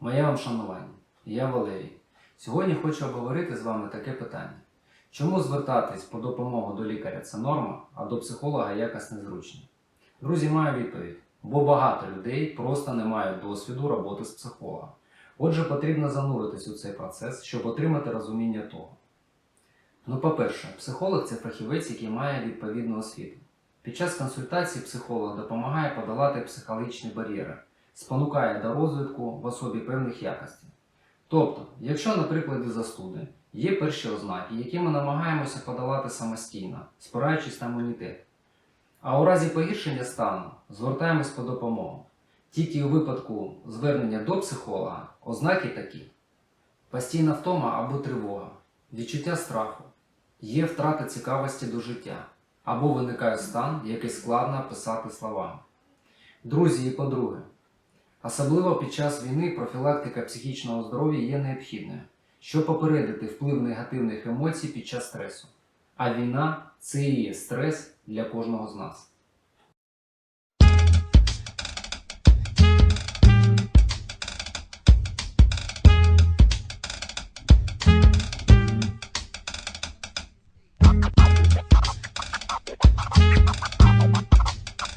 Моє вам шанування. Я Валерій. Сьогодні хочу обговорити з вами таке питання. Чому звертатись по допомогу до лікаря це норма, а до психолога якось незручно? Друзі, маю відповідь. Бо багато людей просто не мають досвіду роботи з психологом. Отже, потрібно зануритись у цей процес, щоб отримати розуміння того. Ну, по-перше, психолог це фахівець, який має відповідну освіту. Під час консультації психолог допомагає подолати психологічні бар'єри, спонукає до розвитку в особі певних якостей. Тобто, якщо, наприклад, застуди є перші ознаки, які ми намагаємося подолати самостійно, спираючись на імунітет. А у разі погіршення стану звертаємось по допомогу. Тільки у випадку звернення до психолога ознаки такі: постійна втома або тривога, відчуття страху, є втрата цікавості до життя, або виникає стан, який складно описати словами. Друзі і подруги, особливо під час війни профілактика психічного здоров'я є необхідною, щоб попередити вплив негативних емоцій під час стресу. А війна це і є стрес для кожного з нас.